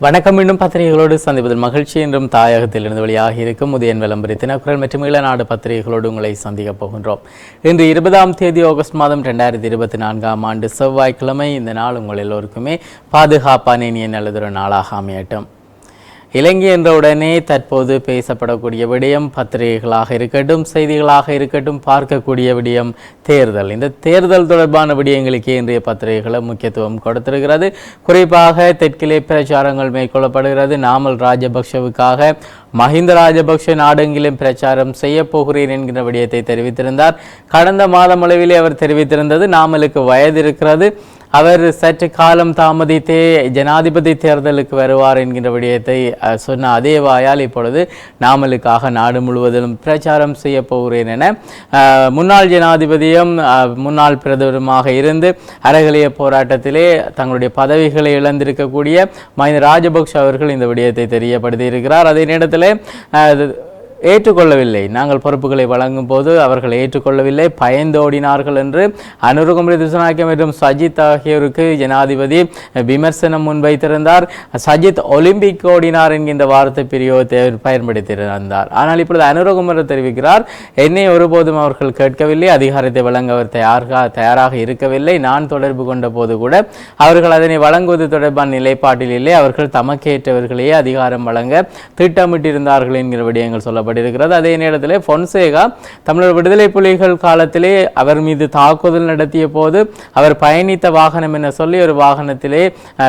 வணக்கம். மீண்டும் பத்திரிகைகளோடு சந்திப்பதில் மகிழ்ச்சி. என்றும் தாயகத்திலிருந்து வெளியாக இருக்கும் உதயன் விளம்பரி தினக்குரல் மற்றும் ஈழநாடு பத்திரிகைகளோடு உங்களை சந்திக்கப் போகின்றோம். இன்று இருபதாம் தேதி ஆகஸ்ட் மாதம் ரெண்டாயிரத்தி இருபத்தி நான்காம் ஆண்டு செவ்வாய்க்கிழமை. இந்த நாள் உங்கள் எல்லோருக்குமே பாதுகாப்பான இனிய நல்லதொரு நாளாக அமையட்டும். இலங்கை என்றவுடனே தற்போது பேசப்படக்கூடிய விடயம் பத்திரிகைகளாக இருக்கட்டும் செய்திகளாக இருக்கட்டும் பார்க்கக்கூடிய விடயம் தேர்தல். இந்த தேர்தல் தொடர்பான விடயங்களுக்கே இன்றைய பத்திரிகைகளை முக்கியத்துவம் கொடுத்திருக்கிறது. குறிப்பாக தெற்கிலே பிரச்சாரங்கள் மேற்கொள்ளப்படுகிறது. நாமல் ராஜபக்ஷவுக்காக மஹிந்த ராஜபக்ஷ நாடெங்கிலும் பிரச்சாரம் செய்ய போகிறேன் என்கிற விடயத்தை தெரிவித்திருந்தார். கடந்த மாதம் அளவிலே அவர் தெரிவித்திருந்தது நாமலுக்கு வயது இருக்கிறது. அவர் சற்று காலம் தாமதித்தே ஜனாதிபதி தேர்தலுக்கு வருவார் என்கின்ற விடயத்தை சொன்ன அதே வாயால் இப்பொழுது நாமலுக்காக நாடு முழுவதிலும் பிரச்சாரம் செய்ய போகிறேன் என முன்னாள் ஜனாதிபதியும் முன்னாள் பிரதமருமாக இருந்து அறகலிய போராட்டத்திலே தங்களுடைய பதவிகளை இழந்திருக்கக்கூடிய மஹிந்த ராஜபக்ஷ அவர்கள் இந்த விடயத்தை தெரியப்படுத்தி இருக்கிறார் அதே நேரத்தில் ஏற்றுக்கொள்ளவில்லை. நாங்கள் பொறுப்புகளை வழங்கும் போது அவர்கள் ஏற்றுக்கொள்ளவில்லை. பயந்தோடினார்கள் என்று அனுருகுமரி திசுநாயக்க மற்றும் சஜித் ஆகியோருக்கு ஜனாதிபதி விமர்சனம் முன்வைத்திருந்தார். சஜித் ஒலிம்பிக் ஓடினார் என்கின்ற வார்த்தை பிரியோகத்தை பயன்படுத்தியிருந்தார். ஆனால் இப்பொழுது அனுரகுமர தெரிவிக்கிறார் என்னை ஒருபோதும் அவர்கள் கேட்கவில்லை. அதிகாரத்தை வழங்க அவர் தயாராக தயாராக இருக்கவில்லை. நான் தொடர்பு கொண்ட போது கூட அவர்கள் அதனை வழங்குவது தொடர்பான நிலைப்பாட்டில் இல்லை. அவர்கள் தமக்கேற்றவர்களையே அதிகாரம் வழங்க திட்டமிட்டிருந்தார்கள் என்கிற விடயங்கள் சொல்லப்பட்டிருக்கிறது அதே நேரத்தில் பொன்சேகா தமிழர் விடுதலை புலிகள் காலத்திலே அவர் மீது தாக்குதல் நடத்திய போது அவர் பயணித்த வாகனம் என சொல்லி ஒரு வாகனத்திலே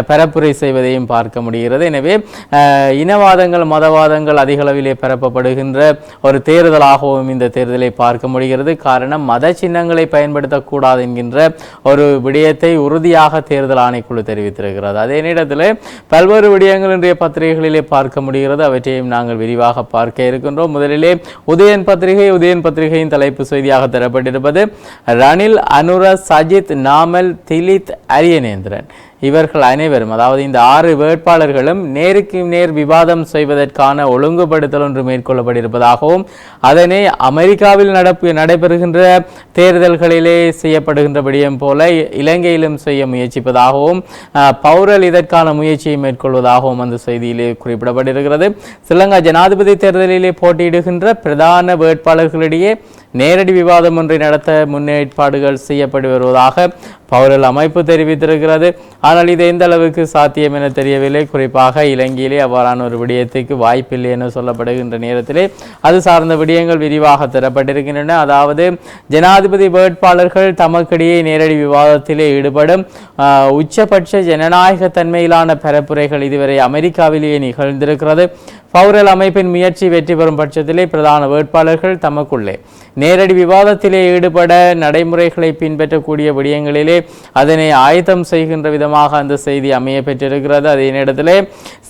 பரப்புரை செய்வதையும் பார்க்க முடிகிறது. எனவே இனவாதங்கள் மதவாதங்கள் அதிகளவிலே பரப்பப்படுகின்ற ஒரு தேர்தலாகவும் இந்த தேர்தலை பார்க்க முடிகிறது. காரணம் மத சின்னங்களை பயன்படுத்தக்கூடாது என்கின்ற ஒரு விடயத்தை உறுதியாக தேர்தல் ஆணைக்குழு தெரிவித்திருக்கிறது. அதே நேரத்தில் பல்வேறு விடயங்கள் இன்றைய பத்திரிகைகளிலே பார்க்க முடிகிறது. அவற்றையும் நாங்கள் விரிவாக பார்க்க இருக்கின்றோம். முதலிலே உதயன் பத்திரிகை உதயன் பத்திரிகையின் தலைப்பு செய்தியாக தரப்பட்டிருப்பது ரணில் அனுர சஜித் நாமல் திலித் அரியநேந்திரன். இவர்கள் அனைவரும் அதாவது இந்த ஆறு வேட்பாளர்களும் நேருக்கு நேர் விவாதம் செய்வதற்கான ஒழுங்குபடுத்தல் ஒன்று மேற்கொள்ளப்பட்டிருப்பதாகவும் அதனை அமெரிக்காவில் நடப்பு நடைபெறுகின்ற தேர்தல்களிலே செய்யப்படுகின்ற விடயம் போல இலங்கையிலும் செய்ய முயற்சிப்பதாகவும் பௌரல் இதற்கான முயற்சியை மேற்கொள்வதாகவும் அந்த செய்தியிலே குறிப்பிடப்பட்டிருக்கிறது. ஸ்ரீலங்கா ஜனாதிபதி தேர்தலிலே போட்டியிடுகின்ற பிரதான வேட்பாளர்களிடையே நேரடி விவாதம் ஒன்றை நடத்த முன்னேற்பாடுகள் செய்யப்பட்டு வருவதாக பௌரல் அமைப்பு தெரிவித்திருக்கிறது. ஆனால் இது எந்த அளவுக்கு சாத்தியம் என தெரியவில்லை. குறிப்பாக இலங்கையிலே அவ்வாறான ஒரு விடயத்துக்கு வாய்ப்பில்லை என சொல்லப்படுகின்ற நேரத்திலே அது சார்ந்த விடயங்கள் விரிவாக தரப்பட்டிருக்கின்றன. அதாவது ஜனாதிபதி வேட்பாளர்கள் தமக்கிடையே நேரடி விவாதத்திலே ஈடுபடும் உச்சபட்ச ஜனநாயக தன்மையிலான பரப்புரைகள் இதுவரை அமெரிக்காவிலேயே நிகழ்ந்திருக்கிறது. பௌரல் அமைப்பின் முயற்சி வெற்றி பெறும் பட்சத்திலே பிரதான வேட்பாளர்கள் தமக்குள்ளே. நேரடி விவாதத்திலே ஈடுபட நடைமுறைகளை பின்பற்றக்கூடிய விடயங்களிலே அதனை ஆயத்தம் செய்கின்ற விதமாக அந்த செய்தி அமைய பெற்றிருக்கிறது. அதே நேரத்தில்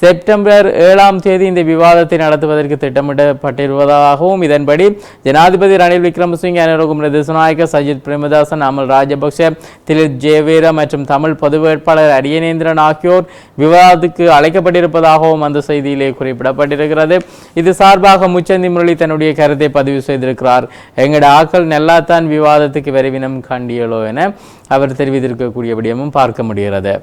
செப்டம்பர் ஏழாம் தேதி இந்த விவாதத்தை நடத்துவதற்கு திட்டமிடப்பட்டிருப்பதாகவும் இதன்படி ஜனாதிபதி ரணில் விக்ரமசிங்கே அனுரகுமர திசுநாயக்க சஜித் பிரேமதாசன் அமல் ராஜபக்ஷ திலித் ஜெயவீர மற்றும் தமிழ் பொது வேட்பாளர் அரியநேந்திரன் ஆகியோர் விவாதத்துக்கு அழைக்கப்பட்டிருப்பதாகவும் அந்த செய்தியிலே குறிப்பிடப்பட்டிருக்கிறது. இது சார்பாக முச்சந்தி முரளி தன்னுடைய கருத்தை பதிவு செய்திருக்கிறார். எங்கட ஆக்கள் நல்லாத்தான் விவாதத்துக்கு விரைவினம் காண்டியலோ என அவர் தெரிவித்திருக்கக்கூடியபடியமும் பார்க்க முடிகிறது.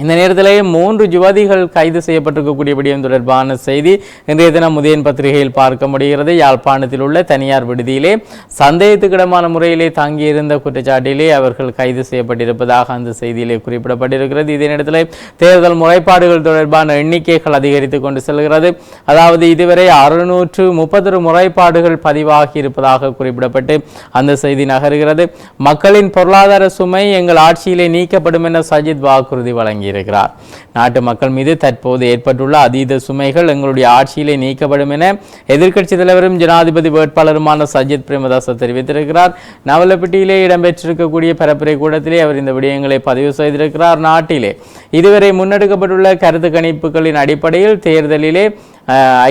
இந்த நேரத்திலே மூன்று யுவதிகள் கைது செய்யப்பட்டிருக்கக்கூடிய விடயம் தொடர்பான செய்தி இன்றைய தினம் உதயன் பத்திரிகையில் பார்க்க முடிகிறது. யாழ்ப்பாணத்தில் உள்ள தனியார் விடுதியிலே சந்தேகத்துக்கிடமான முறையிலே தங்கியிருந்த குற்றச்சாட்டிலே அவர்கள் கைது செய்யப்பட்டிருப்பதாக அந்த செய்தியிலே குறிப்பிடப்பட்டிருக்கிறது. இதே நேரத்தில் தேர்தல் முறைப்பாடுகள் தொடர்பான எண்ணிக்கைகள் அதிகரித்து கொண்டு செல்கிறது. அதாவது இதுவரை அறுநூற்று முப்பத்தொரு முறைப்பாடுகள் பதிவாகி இருப்பதாக குறிப்பிடப்பட்டு அந்த செய்தி நகருகிறது. மக்களின் பொருளாதார சுமை எங்கள் ஆட்சியிலே நீக்கப்படும் என சஜித் வாக்குறுதி வழங்கியிருக்கிறார் நாட்டு மக்கள் மீது தற்போது ஏற்பட்டுள்ள அதீத சுமைகள் எங்களுடைய ஆட்சியிலே நீக்கப்படும் என எதிர்க்கட்சி தலைவரும் ஜனாதிபதி வேட்பாளருமான சஜித் பிரேமதாச தெரிவித்திருக்கிறார். நவலப்பட்டியிலே இடம்பெற்றிருக்கக்கூடிய பரப்புரை கூட்டத்திலே அவர் இந்த விடயங்களை பதிவு செய்திருக்கிறார் நாட்டிலே. இதுவரை முன்னெடுக்கப்பட்டுள்ள கருத்து கணிப்புகளின் அடிப்படையில் தேர்தலிலே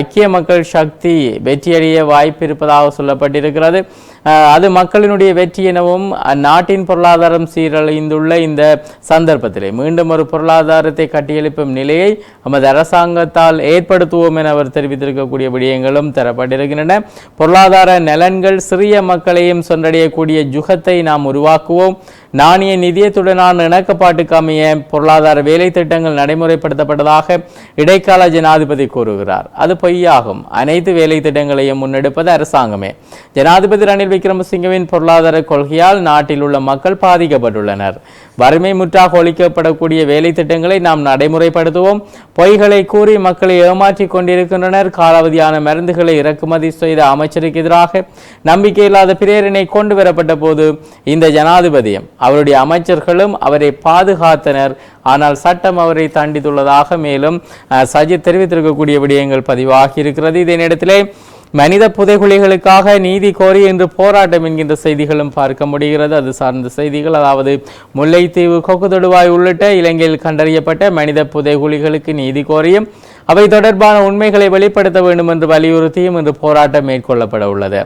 ஐக்கிய மக்கள் சக்தி வெற்றியடைய வாய்ப்பு இருப்பதாக சொல்லப்பட்டிருக்கிறது. அது மக்களினுடைய வெற்றி எனவும் நாட்டின் பொருளாதாரம் சீரழிந்துள்ள இந்த சந்தர்ப்பத்திலே. மீண்டும் ஒரு பொருளாதாரத்தை கட்டியெழுப்பும் நிலையை நமது அரசாங்கத்தால் ஏற்படுத்துவோம் என அவர் தெரிவித்திருக்கக்கூடிய விடயங்களும் தரப்பட்டிருக்கின்றன. பொருளாதார நலன்கள் சிறிய மக்களையும் சென்றடையக்கூடிய ஜுகத்தை நாம் உருவாக்குவோம். நாணய நிதியத்துடனான இணக்கப்பாட்டுக்கு அமைய பொருளாதார வேலை திட்டங்கள் நடைமுறைப்படுத்தப்பட்டதாக இடைக்கால ஜனாதிபதி கூறுகிறார். அது பொய்யாகும். அனைத்து வேலை திட்டங்களையும் முன்னெடுப்பது அரசாங்கமே. ஜனாதிபதி ரணில் விக்ரமசிங்கவின் பொருளாதார கொள்கையால் நாட்டில் உள்ள மக்கள் பாதிக்கப்பட்டுள்ளனர். வறுமை முற்றாக ஒழிக்கப்படக்கூடிய வேலை திட்டங்களை நாம் நடைமுறைப்படுத்துவோம். பொய்களை கூறி மக்களை ஏமாற்றிக் கொண்டிருக்கின்றனர். காலாவதியான மருந்துகளை இறக்குமதி செய்த அமைச்சருக்கு எதிராக நம்பிக்கையில்லாத பிரேரணை கொண்டு வரப்பட்ட போது இந்த ஜனாதிபதியும் அவருடைய அமைச்சர்களும் அவரை பாதுகாத்தனர். ஆனால் சட்டம் அவரை தண்டித்துள்ளதாக மேலும் சஜித் தெரிவித்திருக்கக்கூடிய விடயங்கள் பதிவாகி இருக்கிறது. இதே நேரத்திலே மனித புதைகுழிகளுக்காக நீதி கோரி இன்று போராட்டம் என்கின்ற செய்திகளும் பார்க்க முடிகிறது. அது சார்ந்த செய்திகள் அதாவது முல்லைத்தீவு கொக்குதொடுவாய் உள்ளிட்ட இலங்கையில் கண்டறியப்பட்ட மனித புதைகுழிகளுக்கு நீதி கோரியும் அவை தொடர்பான உண்மைகளை வெளிப்படுத்த வேண்டும் என்று வலியுறுத்தியும் இன்று போராட்டம் மேற்கொள்ளப்பட உள்ளது.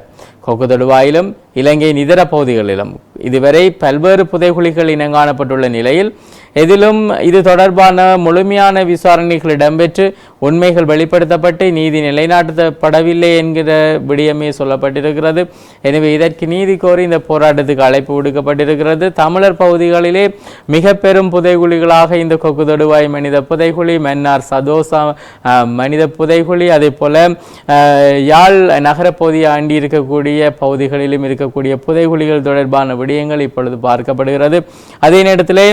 கொக்குதொடுவாயிலும் இலங்கையின் இதர பகுதிகளிலும். இதுவரை பல்வேறு புதைகுழிகள் இனங்காணப்பட்டுள்ள நிலையில் எதிலும் இது தொடர்பான முழுமையான விசாரணைகள் இடம்பெற்று உண்மைகள் வெளிப்படுத்தப்பட்டு நீதி நிலைநாட்டப்படவில்லை என்கிற விடயமே சொல்லப்பட்டிருக்கிறது. எனவே இதற்கு நீதி கோரி இந்த போராட்டத்துக்கு அழைப்பு விடுக்கப்பட்டிருக்கிறது. தமிழர் பகுதிகளிலே மிக பெரும் புதைகுழிகளாக இந்த கொக்கு தொடுவாய் மனித புதைகுழி மன்னார் சதோசா அஹ், மனித புதைகுழி அதே போல யாழ் நகர பகுதியை ஆண்டி இருக்கக்கூடிய பகுதிகளிலும் இருக்க இருக்கக்கூடிய புதைகுழிகள் தொடர்பான விடயங்கள் இப்பொழுது பார்க்கப்படுகிறது. அதே நேரத்திலே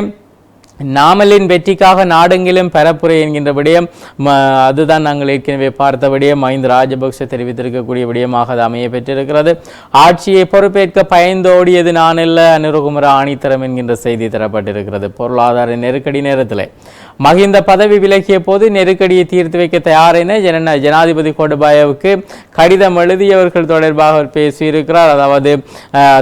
நாமலின் வெற்றிக்காக நாடெங்கிலும் பெறப்புரை என்கின்ற விடயம் அதுதான் நாங்கள் ஏற்கனவே பார்த்த விடயம். மஹிந்த ராஜபக்ச தெரிவித்திருக்கக்கூடிய விடயமாக அது அமைய பெற்றிருக்கிறது. ஆட்சியை பொறுப்பேற்க பயந்தோடியது நான் அல்ல அனுரகுமர ஆணித்தரம் என்கின்ற செய்தி தரப்பட்டிருக்கிறது. பொருளாதார நெருக்கடி நேரத்தில். மகிந்த பதவி விலகிய போது நெருக்கடியை தீர்த்து வைக்க தயார் என ஜன ஜனாதிபதி கோடபாயவுக்கு கடிதம் எழுதியவர்கள் தொடர்பாக அவர் பேசியிருக்கிறார். அதாவது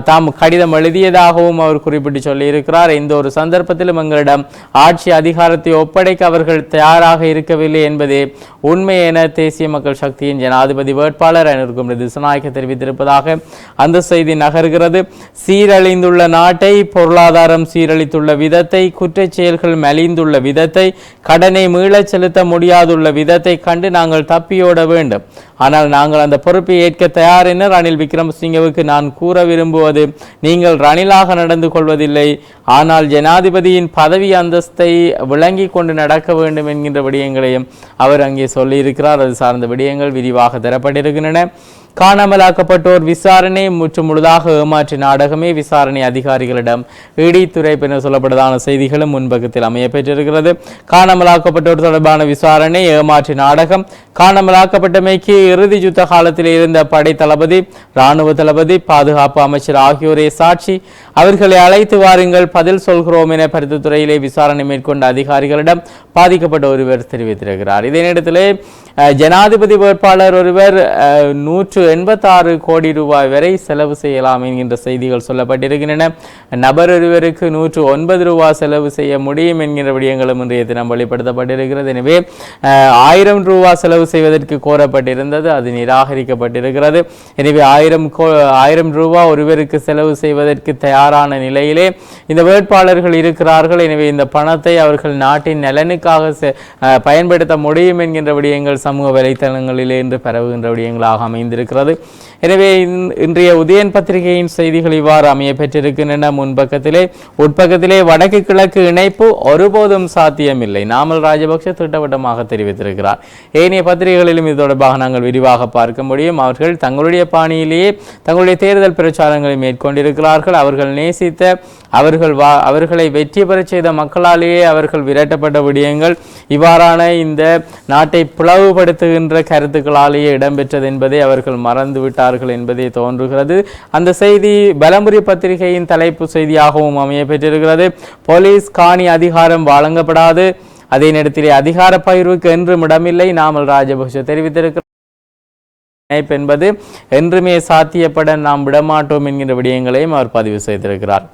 தாம் கடிதம் எழுதியதாகவும் அவர் குறிப்பிட்டு சொல்லியிருக்கிறார். இந்த ஒரு சந்தர்ப்பத்திலும் எங்களிடம் ஆட்சி அதிகாரத்தை ஒப்படைக்க அவர்கள் தயாராக இருக்கவில்லை என்பதே உண்மை என தேசிய மக்கள் சக்தியின் ஜனாதிபதி வேட்பாளர் அனிருக்கும் திசுநாயக்க தெரிவித்திருப்பதாக அந்த செய்தி நகர்கிறது. சீரழிந்துள்ள நாட்டை பொருளாதாரம் சீரழித்துள்ள விதத்தை குற்றச் செயல்கள் மலிந்துள்ள விதத்தை கடனை மீளச் செலுத்த முடியாதுள்ள விதத்தை கண்டு நாங்கள் தப்பியோட வேண்டும். ஆனால் நாங்கள் அந்த பொறுப்பை ஏற்க தயார் என ரணில் விக்ரமசிங்கவுக்கு நான் கூற விரும்புவது நீங்கள் ரணிலாக நடந்து கொள்வதில்லை. ஆனால் ஜனாதிபதியின் பதவி அந்தஸ்தை விளங்கி கொண்டு நடக்க வேண்டும் என்கின்ற விடயங்களையும் அவர் அங்கே சொல்லியிருக்கிறார். அது சார்ந்த விடயங்கள் விரிவாக தரப்பட்டிருக்கின்றன. காணாமலாக்கப்பட்டோர் விசாரணை முற்று முழுதாக ஏமாற்றி நாடகமே விசாரணை அதிகாரிகளிடம். இடித்துறை பின்னர் சொல்லப்பட்டதான செய்திகளும் முன்பக்கத்தில் அமைய பெற்றிருக்கிறது காணாமலாக்கப்பட்டோர் தொடர்பான விசாரணை ஏமாற்றி நாடகம் காணாமலாக்கப்பட்டமைக்கு இறுதி யுத்த காலத்தில் இருந்த படை தளபதி இராணுவ தளபதி பாதுகாப்பு அமைச்சர் ஆகியோரே சாட்சி. அவர்களை அழைத்து வாருங்கள் பதில் சொல்கிறோம் என பருத்தித்துறையிலே விசாரணை மேற்கொண்ட அதிகாரிகளிடம் பாதிக்கப்பட்ட ஒருவர் தெரிவித்திருக்கிறார். இதே நேரத்திலே ஜனாதிபதி வேட்பாளர் ஒருவர் அஹ், நூற்று எண்பத்தாறு கோடி ரூபாய் வரை செலவு செய்யலாம் என்கின்ற செய்திகள் சொல்லப்பட்டிருக்கின்றன. நபர் ஒருவருக்கு நூற்று ஒன்பது ரூபாய் செலவு செய்ய முடியும் என்கின்ற விடயங்களும் இன்றைய தினம் வெளிப்படுத்தப்பட்டிருக்கிறது. எனவே ஆயிரம் ரூபாய் செலவு செய்வதற்கு கோரப்பட்டிருந்தது அது நிராகரிக்கப்பட்டிருக்கிறது. எனவே ஆயிரம் ஆயிரம் ரூபாய் ஒருவருக்கு செலவு செய்வதற்கு தயாரான நிலையிலே இந்த வேட்பாளர்கள் இருக்கிறார்கள். எனவே இந்த பணத்தை அவர்கள் நாட்டின் நலனுக்காக பயன்படுத்த முடியும் என்கின்ற விடயங்கள் சமூக வலைத்தளங்களிலே இன்று பரவுகின்ற விடயங்களாக அமைந்திருக்கிறது. ¿Verdad? எனவே இன்றைய உதயன் பத்திரிகையின் செய்திகள் இவ்வாறு அமைய பெற்றிருக்கின்றன. முன்பக்கத்திலே உட்பக்கத்திலே வடக்கு கிழக்கு இணைப்பு ஒருபோதும் சாத்தியமில்லை. நாமல் ராஜபக்ஷ திட்டவட்டமாக தெரிவித்திருக்கிறார். ஏனைய பத்திரிகைகளிலும் இது தொடர்பாக நாங்கள் விரிவாக பார்க்க முடியும். அவர்கள் தங்களுடைய பாணியிலேயே தங்களுடைய தேர்தல் பிரச்சாரங்களை மேற்கொண்டிருக்கிறார்கள். அவர்கள் நேசித்த அவர்கள் வா அவர்களை வெற்றி பெறச் செய்த மக்களாலேயே அவர்கள் விரட்டப்பட்ட விடயங்கள் இவ்வாறான இந்த நாட்டை பிளவுபடுத்துகின்ற கருத்துக்களாலேயே இடம்பெற்றது என்பதை அவர்கள் மறந்துவிட்டார் கொண்டிருக்கிறார்கள் என்பதே தோன்றுகிறது. அந்த செய்தி பலமுறை பத்திரிகையின் தலைப்பு செய்தியாகவும் அமைய பெற்றிருக்கிறது. போலீஸ் காணி அதிகாரம் வழங்கப்படாது. அதே நேரத்திலே அதிகார பகிர்வுக்கு என்றும் இடமில்லை. நாமல் ராஜபக்ஷ தெரிவித்திருக்கிறார் இணைப்பு என்பது என்றுமே சாத்தியப்பட நாம் விடமாட்டோம் என்கின்ற விடயங்களையும் அவர் பதிவு செய்திருக்கிறார்.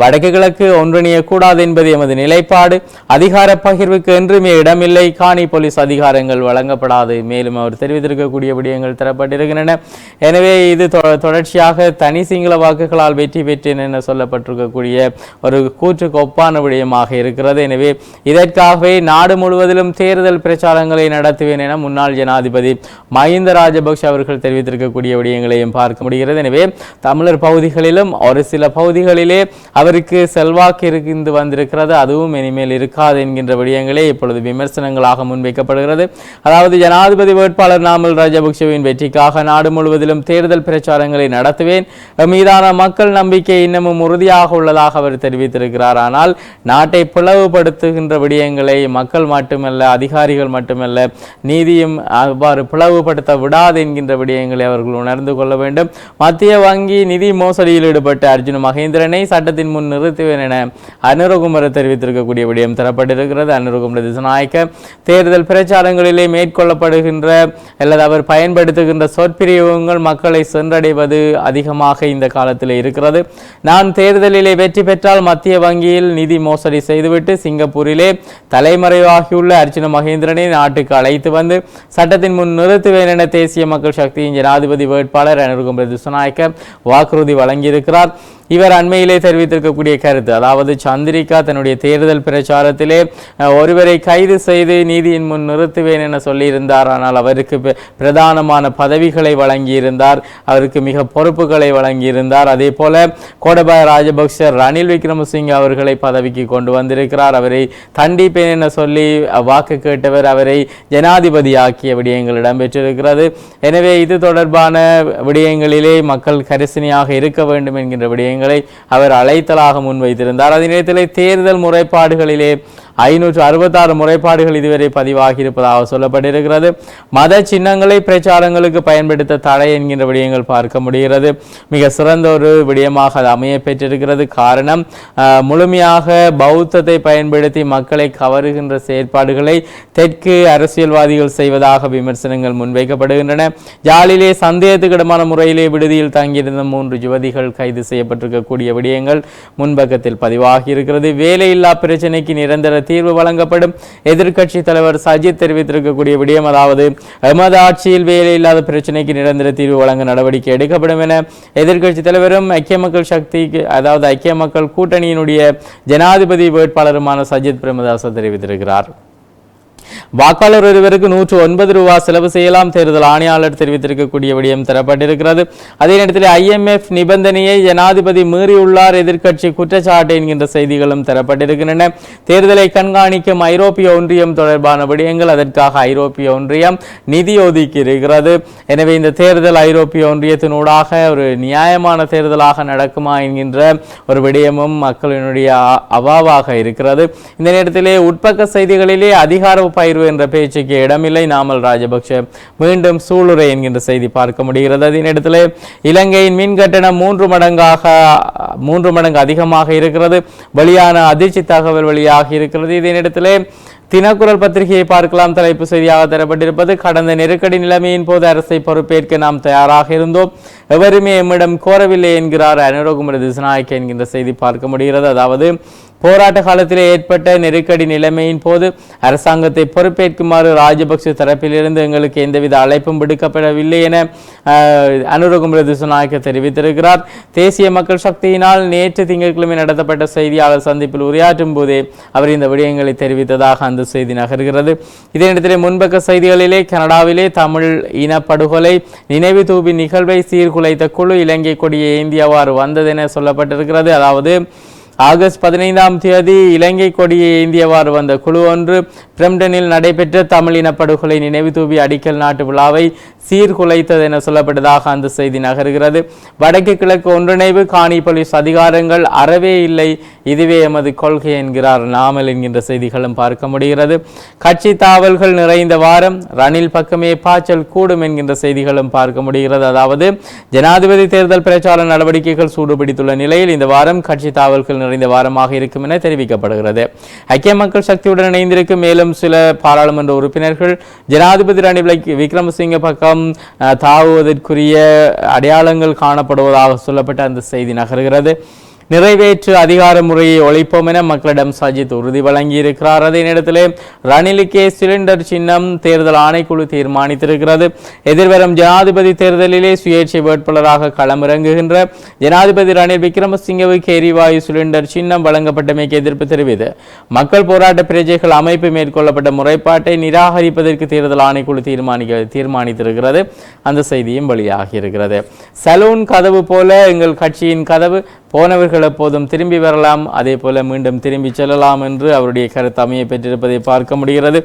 வடக்கு கிழக்கு ஒன்றிணையக்கூடாது என்பது எமது நிலைப்பாடு. அதிகார பகிர்வுக்கு என்றுமே இடமில்லை. காணி போலீஸ் அதிகாரங்கள் வழங்கப்படாது. மேலும் அவர் தெரிவித்திருக்கக்கூடிய விடயங்கள் தரப்பட்டிருக்கின்றன. எனவே இது தொடர்ச்சியாக தனி சிங்கள வாக்குகளால் வெற்றி பெற்றேன் என சொல்லப்பட்டிருக்கக்கூடிய ஒரு கூற்றுக்கு ஒப்பான விடயமாக இருக்கிறது. எனவே இதற்காகவே நாடு முழுவதிலும் தேர்தல் பிரச்சாரங்களை நடத்துவேன் என முன்னாள் ஜனாதிபதி மஹிந்த ராஜபக்ஷ அவர்கள் தெரிவித்திருக்கக்கூடிய விடயங்களையும் பார்க்க முடிகிறது. எனவே தமிழர் பகுதிகளிலும் ஒரு சில பகுதிகளிலே அவருக்கு செல்வாக்கு இருந்து வந்திருக்கிறது. அதுவும் இனிமேல் இருக்காது என்கின்ற விடயங்களே இப்பொழுது விமர்சனங்களாக முன்வைக்கப்படுகிறது. அதாவது ஜனாதிபதி வேட்பாளர் நாமல் ராஜபக்சேவின் வெற்றிக்காக நாடு முழுவதிலும் தேர்தல் பிரச்சாரங்களை நடத்துவேன். மீதான மக்கள் நம்பிக்கை இன்னமும் உறுதியாக உள்ளதாக அவர் தெரிவித்திருக்கிறார். ஆனால் நாட்டை பிளவுபடுத்துகின்ற விடயங்களை மக்கள் மட்டுமல்ல அதிகாரிகள் மட்டுமல்ல நீதியும் அவ்வாறு பிளவுபடுத்த விடாது என்கின்ற விடயங்களை அவர்கள் உணர்ந்து கொள்ள வேண்டும். மத்திய வங்கி நிதி மோசடியில் ஈடுபட்ட அர்ஜுன் மகேந்திரனை சட்டத்தின் முன் நிறுத்துவேன் என அனுரகுமர தெரிவித்திருக்கக்கூடிய விடயம் தரப்பட்டிருக்கிறது. அனுரகுமர திசநாயக்க தேர்தல் பிரச்சாரங்களிலே மேற்கொள்ளப்படுகின்ற அல்லது அவர் பயன்படுத்துகின்ற சொற்பிரிவுகள் மக்களை சென்றடைவது அதிகமாக இந்த காலத்தில் இருக்கிறது. நான் தேர்தலிலே வெற்றி பெற்றால் மத்திய வங்கியில் நிதி மோசடி செய்துவிட்டு சிங்கப்பூரிலே தலைமறைவாகியுள்ள அர்ஜுன மகேந்திரனை நாட்டுக்கு அழைத்து வந்து சட்டத்தின் முன் நிறுத்துவேன் என தேசிய மக்கள் சக்தியின் ஜனாதிபதி வேட்பாளர் அனுருகும்பர திசநாயக்க வாக்குறுதி வழங்கியிருக்கிறார். இவர் அண்மையிலே தெரிவித்திருக்கக்கூடிய கருத்து. அதாவது சந்திரிகா தன்னுடைய தேர்தல் பிரச்சாரத்திலே ஒருவரை கைது செய்து நீதியின் முன் நிறுத்துவேன் என சொல்லியிருந்தார். ஆனால் அவருக்கு பிரதானமான பதவிகளை வழங்கியிருந்தார். அவருக்கு மிக பொறுப்புகளை வழங்கியிருந்தார். அதே போல கோடபாய ராஜபக்ச ரணில் விக்ரமசிங்க அவர்களை பதவிக்கு கொண்டு வந்திருக்கிறார். அவரை தண்டிப்பேன் என சொல்லி வாக்கு கேட்டவர் அவரை ஜனாதிபதியாக்கிய விடயங்கள் இடம்பெற்றிருக்கிறது. எனவே இது தொடர்பான விடயங்களிலே மக்கள் கரிசனையாக இருக்க வேண்டும் என்கின்ற விடயங்கள் அவர் அழைத்தலாக முன்வைத்திருந்தார். அதே நேரத்தில் தேர்தல் முறைப்பாடுகளிலே ஐநூற்று அறுபத்தாறு முறைப்பாடுகள் இதுவரை பதிவாகி இருப்பதாக சொல்லப்பட்டிருக்கிறது. மத சின்னங்களை பிரச்சாரங்களுக்கு பயன்படுத்த தடை என்கின்ற விடயங்கள் பார்க்க முடிகிறது. மிக சிறந்த ஒரு விடயமாக அது அமைய பெற்றிருக்கிறது. காரணம் ஆஹ், முழுமையாக பௌத்தத்தை பயன்படுத்தி மக்களை கவருகின்ற செயற்பாடுகளை தெற்கு அரசியல்வாதிகள் செய்வதாக விமர்சனங்கள் முன்வைக்கப்படுகின்றன. ஜாலிலே சந்தேகத்துக்கிடமான முறையிலே விடுதியில் தங்கியிருந்த மூன்று யுவதிகள் கைது செய்யப்பட்டிருக்கக்கூடிய விடயங்கள் முன்பக்கத்தில் பதிவாகி இருக்கிறது வேலையில்லா பிரச்சனைக்கு நிரந்தர தீர்வு வழங்கப்படும். எதிர்க்கட்சி தலைவர் சஜித் தெரிவித்திருக்கக்கூடிய விடயம் அதாவது எமது ஆட்சியில் வேலையில்லாத பிரச்சனைக்கு நிரந்தர தீர்வு வழங்க நடவடிக்கை எடுக்கப்படும் என எதிர்க்கட்சி தலைவரும் ஐக்கிய மக்கள் சக்திக்கு அதாவது ஐக்கிய மக்கள் கூட்டணியினுடைய ஜனாதிபதி வேட்பாளருமான சஜித் பிரேமதாச தெரிவித்திருக்கிறார். வாக்காளர் ஒருவருக்கு நூற்று ஒன்பது ரூபா செலவு செய்யலாம். தேர்தல் ஆணையாளர் தெரிவித்திருக்கக்கூடிய விடயம் தரப்பட்டிருக்கிறது. அதே நேரத்தில் ஐஎம்எஃப் நிபந்தனையை ஜனாதிபதி மீறியுள்ளார் எதிர்க்கட்சி குற்றச்சாட்டு என்கின்ற செய்திகளும் தரப்பட்டிருக்கின்றன. தேர்தலை கண்காணிக்கும் ஐரோப்பிய ஒன்றியம் தொடர்பான விடயங்கள் அதற்காக ஐரோப்பிய ஒன்றியம் நிதி ஒதுக்கி இருக்கிறது. எனவே இந்த தேர்தல் ஐரோப்பிய ஒன்றியத்தினூடாக ஒரு நியாயமான தேர்தலாக நடக்குமா என்கின்ற ஒரு விடயமும் மக்களினுடைய அவாவாக இருக்கிறது. இந்த நேரத்திலே உட்பக்க செய்திகளிலே அதிகார பயிர்வு என்ற பேச்சுக்கு இடமில்லை. நாமல் ராஜபக்ஷ மீண்டும் சூளுரை என்கின்ற செய்தி பார்க்க முடிகிறது. அதே இலங்கையின் மின் கட்டணம் மூன்று மடங்காக மூன்று மடங்கு அதிகமாக இருக்கிறது. வெளியான அதிர்ச்சி தகவல் வெளியாக இருக்கிறது. இதனிடத்திலே தினக்குரல் பத்திரிகையை பார்க்கலாம். தலைப்பு செய்தியாக தரப்பட்டிருப்பது கடந்த நெருக்கடி நிலைமையின் போது அரசை பொறுப்பேற்க நாம் தயாராக இருந்தோம். எவருமே எம்மிடம் கோரவில்லை என்கிறார் அனுரகுமர திசுநாயக்க என்கின்ற செய்தி பார்க்க முடிகிறது. அதாவது போராட்ட காலத்தில் ஏற்பட்ட நெருக்கடி நிலைமையின் போது அரசாங்கத்தை பொறுப்பேற்குமாறு ராஜபக்ச தரப்பிலிருந்து எங்களுக்கு எந்தவித அழைப்பும் விடுக்கப்படவில்லை என அனுரகுமர திசுநாயக்க தெரிவித்திருக்கிறார். தேசிய மக்கள் சக்தியினால் நேற்று திங்கட்கிழமை நடத்தப்பட்ட செய்தியாளர் சந்திப்பில் உரையாற்றும் போதே அவர் இந்த விடயங்களை தெரிவித்ததாக அந்த செய்தி நகர்கிறது. இதே முன்பக்க செய்திகளிலே கனடாவிலே தமிழ் இனப்படுகொலை நினைவு தூபி நிகழ்வை சீர்குலைத்த குழு இலங்கை கொடியை ஏந்தியவாறு வந்ததென சொல்லப்பட்டிருக்கிறது. அதாவது ஆகஸ்ட் பதினைந்தாம் தேதி இலங்கை கொடியை ஏந்தியவாறு வந்த குழு ஒன்று பிரம்டனில் நடைபெற்ற தமிழ் இனப்படுகொலை நினைவு தூவி அடிக்கல் நாட்டு விழாவை சீர்குலைத்தது என சொல்லப்பட்டதாக அந்த செய்தி நகர்கிறது. வடக்கு கிழக்கு ஒன்றிணைவு காணி போலீஸ் அதிகாரங்கள் அறவே இல்லை. இதுவே எமது கொள்கை என்கிறார் நாமல் என்கின்ற செய்திகளும் பார்க்க முடிகிறது. கட்சி தாவல்கள் நிறைந்த வாரம் ரணில் பக்கமே பாய்ச்சல் கூடும் என்கின்ற செய்திகளும் பார்க்க முடிகிறது. அதாவது ஜனாதிபதி தேர்தல் பிரச்சார நடவடிக்கைகள் சூடுபிடித்துள்ள நிலையில் இந்த வாரம் கட்சி தாவல்கள் நிறைந்த வாரமாக இருக்கும் என தெரிவிக்கப்படுகிறது. ஐக்கிய மக்கள் சக்தியுடன் இணைந்திருக்கும் மேலும் சில பாராளுமன்ற உறுப்பினர்கள் ஜனாதிபதி ரணில் விக்ரமசிங்க பக்கம் அஹ், தாவுவதற்குரிய அடையாளங்கள் காணப்படுவதாக சொல்லப்பட்ட அந்த செய்தி நகர்கிறது. நிறைவேற்று அதிகார முறையை ஒழிப்போம் என மக்களிடம் சஜித் உறுதி வழங்கியிருக்கிறார். அதே நேரத்தில் ரணிலுக்கே சிலிண்டர் சின்னம் தேர்தல் ஆணைக்குழு தீர்மானித்திருக்கிறது. எதிர்வரும் ஜனாதிபதி தேர்தலிலே சுயேட்சை வேட்பாளராக களமிறங்குகின்ற ஜனாதிபதி ரணில் விக்ரமசிங்கவுக்கு எரிவாயு சிலிண்டர் சின்னம் வழங்கப்பட்டமைக்கு எதிர்ப்பு தெரிவித்து மக்கள் போராட்ட பிரஜைகள் அமைப்பு மேற்கொள்ளப்பட்ட முறைப்பாட்டை நிராகரிப்பதற்கு தேர்தல் ஆணைக்குழு தீர்மானிக்க தீர்மானித்திருக்கிறது. அந்த செய்தியும் வெளியாகியிருக்கிறது. சலூன் கதவு போல எங்கள் கட்சியின் கதவு போனவர்கள் எப்போதும் திரும்பி வரலாம். அதே போல மீண்டும் திரும்பி செல்லலாம் என்று அவருடைய கருத்து அமைய பெற்றிருப்பதை பார்க்க முடிகிறது.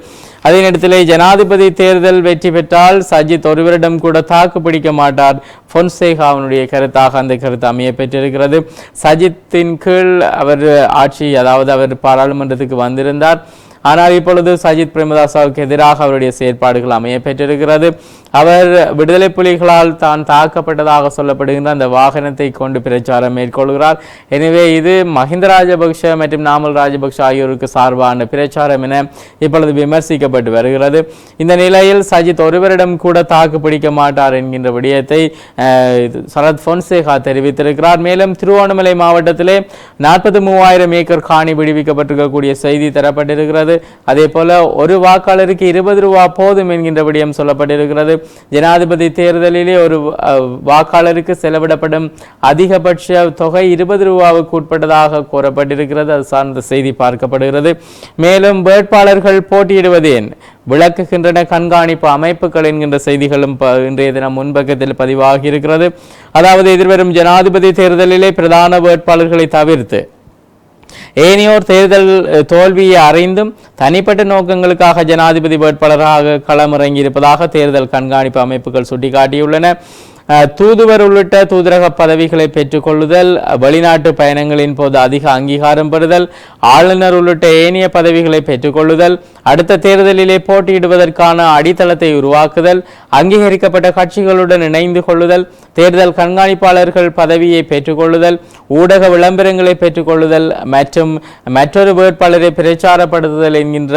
அதே நேரத்தில் ஜனாதிபதி தேர்தல் வெற்றி பெற்றால் சஜித் ஒருவரிடம் கூட தாக்கு பிடிக்க மாட்டார். பொன்சேகாவினுடைய கருத்தாக அந்த கருத்து அமைய பெற்றிருக்கிறது. சஜித்தின் கீழ் அவர் ஆட்சி அதாவது அவர் பாராளுமன்றத்துக்கு வந்திருந்தார். ஆனால் இப்பொழுது சஜித் பிரேமதாசாவுக்கு எதிராக அவருடைய செயற்பாடுகள் அமைய பெற்றிருக்கிறது. அவர் விடுதலை புலிகளால் தான் தாக்கப்பட்டதாக சொல்லப்படுகின்ற அந்த வாகனத்தை கொண்டு பிரச்சாரம் மேற்கொள்கிறார். எனவே இது மஹிந்த ராஜபக்ஷ மற்றும் நாமல் ராஜபக்ஷ ஆகியோருக்கு சார்பான பிரச்சாரம் என இப்பொழுது விமர்சிக்கப்பட்டு வருகிறது. இந்த நிலையில் சஜித் ஒருவரிடம் கூட தாக்கு பிடிக்க மாட்டார் என்கின்ற விடயத்தை சரத் பொன்சேகா தெரிவித்திருக்கிறார். மேலும் திருவோணமலை மாவட்டத்திலே நாற்பத்தி மூவாயிரம் ஏக்கர் காணி விடுவிக்கப்பட்டிருக்கக்கூடிய செய்தி தரப்பட்டிருக்கிறது. அதே போல ஒரு வாக்காளருக்கு இருபது ரூபா போதும் என்கின்ற விடயம் சொல்லப்பட்டிருக்கிறது. ஜனாதிபதி தேர்தலிலே ஒரு வாக்காளருக்கு செலவிடப்படும் அதிகபட்ச தொகை இருபது ரூபாவுக்கு உட்பட்டதாக கூறப்பட்டிருக்கிறது. அது சார்ந்த செய்தி பார்க்கப்படுகிறது. மேலும் வேட்பாளர்கள் போட்டியிடுவது ஏன் விளக்குகின்றன கண்காணிப்பு அமைப்புகள் என்கின்ற செய்திகளும் ப- இன்றைய தினம் முன்பக்கத்தில் பதிவாகி இருக்கிறது அதாவது எதிர்வரும் ஜனாதிபதி தேர்தலிலே பிரதான வேட்பாளர்களை தவிர்த்து ஏனையோர் தேர்தல் தோல்வியை அறிந்தும் தனிப்பட்ட நோக்கங்களுக்காக ஜனாதிபதி வேட்பாளராக களமிறங்கியிருப்பதாக தேர்தல் கண்காணிப்பு அமைப்புகள் சுட்டிக்காட்டியுள்ளன. அஹ், தூதுவர் உள்ளிட்ட தூதரக பதவிகளை பெற்றுக்கொள்ளுதல் வெளிநாட்டு பயணங்களின் போது அதிக அங்கீகாரம் பெறுதல் ஆளுநர் உள்ளிட்ட ஏனைய பதவிகளை பெற்றுக்கொள்ளுதல் அடுத்த தேர்தலிலே போட்டியிடுவதற்கான அடித்தளத்தை உருவாக்குதல் அங்கீகரிக்கப்பட்ட கட்சிகளுடன் இணைந்து கொள்ளுதல் தேர்தல் கண்காணிப்பாளர்கள் பதவியை பெற்றுக்கொள்ளுதல் ஊடக விளம்பரங்களை பெற்றுக்கொள்ளுதல் மற்றும் மற்றொரு வேட்பாளரை பிரச்சாரப்படுத்துதல் என்கின்ற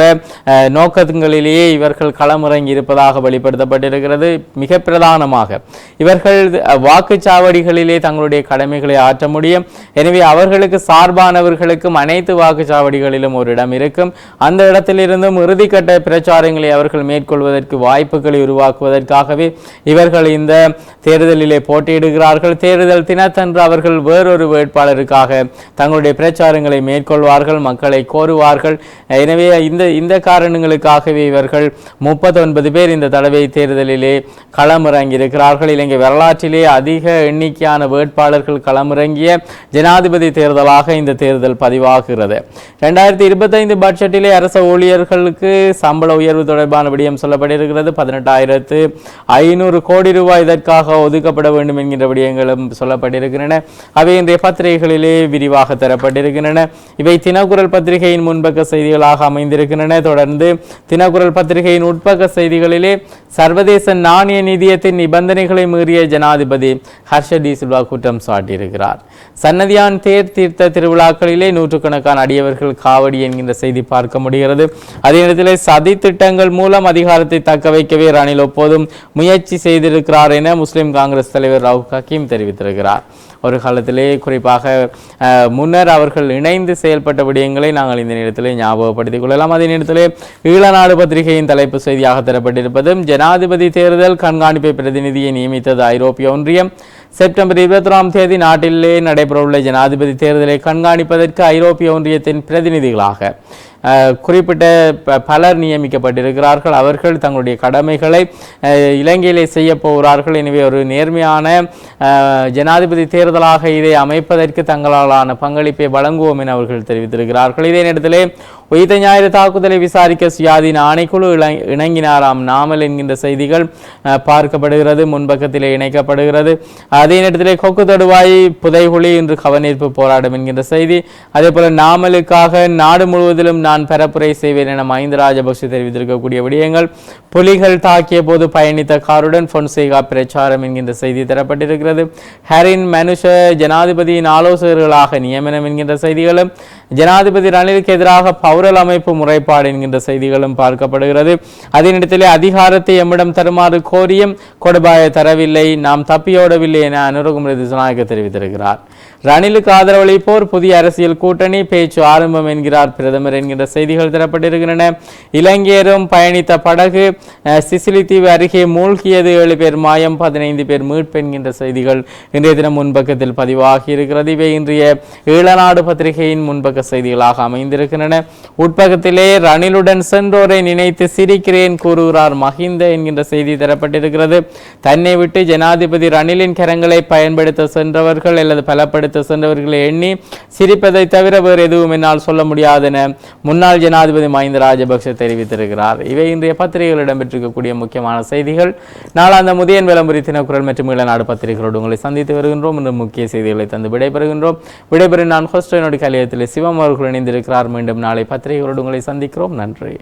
நோக்கங்களிலேயே இவர்கள் களமிறங்கி இருப்பதாக வெளிப்படுத்தப்பட்டிருக்கிறது. மிக பிரதானமாக இவர்கள் வாக்குச்சாவடிகளிலே தங்களுடைய கடமைகளை ஆற்ற முடியும். எனவே அவர்களுக்கு சார்பானவர்களுக்கும் அனைத்து வாக்குச்சாவடிகளிலும் ஒரு இடம் இருக்கும். அந்த இடத்திலிருந்தும் இறுதிக்கட்ட பிரச்சாரங்களை அவர்கள் மேற்கொள்வதற்கு வாய்ப்புகளை உருவாக்குவதற்கு என்பதற்காகவே இவர்கள் இந்த தேர்தலிலே போட்டியிடுகிறார்கள். தேர்தல் தினத்தன்று அவர்கள் வேறொரு வேட்பாளருக்காக தங்களுடைய பிரச்சாரங்களை மேற்கொள்வார்கள் மக்களை கோருவார்கள். எனவே இந்த இந்த காரணங்களுக்காகவே இவர்கள் முப்பத்தொன்பது பேர் இந்த தடவை தேர்தலிலே களமிறங்கியிருக்கிறார்கள். இலங்கை வரலாற்றிலே அதிக எண்ணிக்கையான வேட்பாளர்கள் களமிறங்கிய ஜனாதிபதி தேர்தலாக இந்த தேர்தல் பதிவாகிறது. ரெண்டாயிரத்தி இருபத்தைந்து பட்ஜெட்டிலே அரச ஊழியர்களுக்கு சம்பள உயர்வு தொடர்பான விடயம் சொல்லப்பட்டிருக்கிறது. பதினெட்டாயிரத்து ஐநூறு கோடி ரூபாய் இதற்காக ஒதுக்கப்பட வேண்டும் என்கின்ற விடயங்களும் சொல்லப்பட்டிருக்கின்றன. அவை இன்றைய பத்திரிகைகளிலே விரிவாக தரப்பட்டிருக்கின்றன. இவை தினக்குரல் பத்திரிகையின் முன்பக்க செய்திகளாக அமைந்திருக்கின்றன. தொடர்ந்து தினக்குரல் பத்திரிகையின் உட்பக்க செய்திகளிலே சர்வதேச நாணய நிதியத்தின் நிபந்தனைகளை மீறிய ஜனாதிபதி ஹர்ஷ டி சில்வா குற்றம் சாட்டியிருக்கிறார். சன்னதியான் தேர் தீர்த்த திருவிழாக்களிலே நூற்றுக்கணக்கான அடியவர்கள் காவடி என்கின்ற செய்தி பார்க்க முடிகிறது. அதே நேரத்தில் சதி திட்டங்கள் மூலம் அதிகாரத்தை தக்க வைக்கவே ரணில் முயற்சி செய்திருக்கிறார் என முஸ்லீம் காங்கிரஸ் தலைவர் ரவுப் ஹக்கீம் தெரிவித்திருக்கிறார். ஒரு காலத்திலே குறிப்பாக முன்னர் அவர்கள் இணைந்து செயல்பட்ட விடயங்களை நாங்கள் இந்த நேரத்திலே ஞாபகப்படுத்திக் கொள்ளலாம். அதே நேரத்திலே ஈழநாடு பத்திரிகையின் தலைப்பு செய்தியாக தரப்பட்டிருப்பதும் ஜனாதிபதி தேர்தல் கண்காணிப்பு பிரதிநிதியை நியமித்தது ஐரோப்பிய ஒன்றியம். செப்டம்பர் இருபத்தொராம் தேதி நாட்டிலே நடைபெறவுள்ள ஜனாதிபதி தேர்தலை கண்காணிப்பதற்கு ஐரோப்பிய ஒன்றியத்தின் பிரதிநிதிகளாக அஹ், குறிப்பிட்ட ப- பலர் நியமிக்கப்பட்டிருக்கிறார்கள். அவர்கள் தங்களுடைய கடமைகளை அஹ், இலங்கையிலே செய்ய போகிறார்கள். எனவே ஒரு நேர்மையான அஹ், ஜனாதிபதி தேர்தலாக இதை அமைப்பதற்கு தங்களாலான பங்களிப்பை வழங்குவோம் என அவர்கள் தெரிவித்திருக்கிறார்கள். இதே நேரத்திலே உயிர்த்த ஞாயிறு தாக்குதலை விசாரிக்க சுயாதீன ஆணைக்குழு இணங்கினாராம். நாமல் என்கின்ற செய்திகள் பார்க்கப்படுகிறது முன்பக்கத்திலே இணைக்கப்படுகிறது. அதே நேரத்திலே கொக்கு தடுவாய் புதைகுழி இன்று கவனிப்பு போராடும் என்கின்ற செய்தி. அதே போல நாமலுக்காக நாடு முழுவதிலும் நான் பரப்புரை செய்வேன் என மஹிந்த ராஜபக்சே தெரிவித்திருக்கக்கூடிய விடயங்கள் புலிகள் தாக்கிய போது பயணித்த காருடன் பொன்சேகா பிரச்சாரம் என்கின்ற செய்தி தரப்பட்டிருக்கிறது. ஹரின் மனுஷ ஜனாதிபதியின் ஆலோசகர்களாக நியமனம் என்கின்ற செய்திகளும் ஜனாதிபதி ரணிலுக்கு எதிராக பௌரல் அமைப்பு முறைப்பாடு என்கின்ற செய்திகளும் பார்க்கப்படுகிறது. அதனிடத்திலே அதிகாரத்தை எம்மிடம் தருமாறு கோரியும் கொடுபாய தரவில்லை. நாம் தப்பியோடவில்லை என அனுரகுமரி திசுநாயக்க தெரிவித்திருக்கிறார். ரணிலுக்கு ஆதரவளிப்போர் புதிய அரசியல் கூட்டணி பேச்சு ஆரம்பம் என்கிறார் பிரதமர் என்கின்ற செய்திகள் தரப்பட்டிருக்கின்றன. இலங்கையரும் பயணித்த படகு சிசிலி தீவு அருகே மூழ்கியது. ஏழு பேர் மாயம் பதினைந்து பேர் மீட்பு என்கின்ற செய்திகள் இன்றைய தினம் முன்பக்கத்தில் பதிவாகி இருக்கிறது. இவை இன்றைய ஈழநாடு பத்திரிகையின் முன்பக்க செய்திகளாக அமைந்திருக்கின்றன. உட்பக்கத்திலே ரணிலுடன் சென்றோரை நினைத்து சிரிக்கிறேன் கூறுகிறார் மஹிந்த என்கின்ற செய்தி தரப்பட்டிருக்கிறது. தன்னை விட்டு ஜனாதிபதி ரணிலின் கரங்களை பயன்படுத்த சென்றவர்கள் அல்லது பலப்படுத்த சென்றவர்களை எண்ணி சிரிப்பதை தவிர வேறு எதுவும் என்னால் சொல்ல முடியாதென முன்னாள் ஜனாதிபதி மஹிந்த ராஜபக்ஷ தெரிவித்திருக்கிறார். இவை இன்றைய பத்திரிகைகள் இடம்பெற்றிருக்கக்கூடிய முக்கியமான செய்திகள். நாளாந்த முதியன் விளம்பரி தினக்குரல் மற்றும் ஈழநாடு பத்திரிகைகளோடு உங்களை சந்தித்து வருகின்றோம். இன்று முக்கிய செய்திகளை தந்து விடைபெறுகின்றோம். விடைபெறும் நான் ஹோஸ்டோனுடைய கலையத்தில் சிவ சிவம் அவர்கள் இணைந்திருக்கிறார். மீண்டும் நாளை பத்திரிகைகளோடு உங்களை சந்திக்கிறோம். நன்றி.